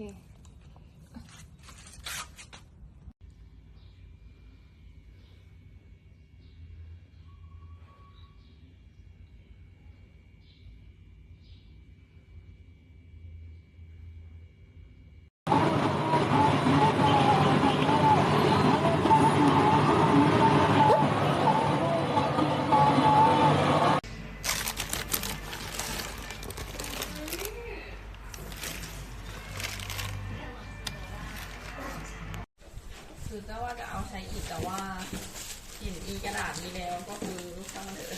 Okay. คือก็ว่าจะเอาใช้อีกแต่ว่าเห็นอีกระดาษนี้แล้วก็คือลูกช่างเถอะ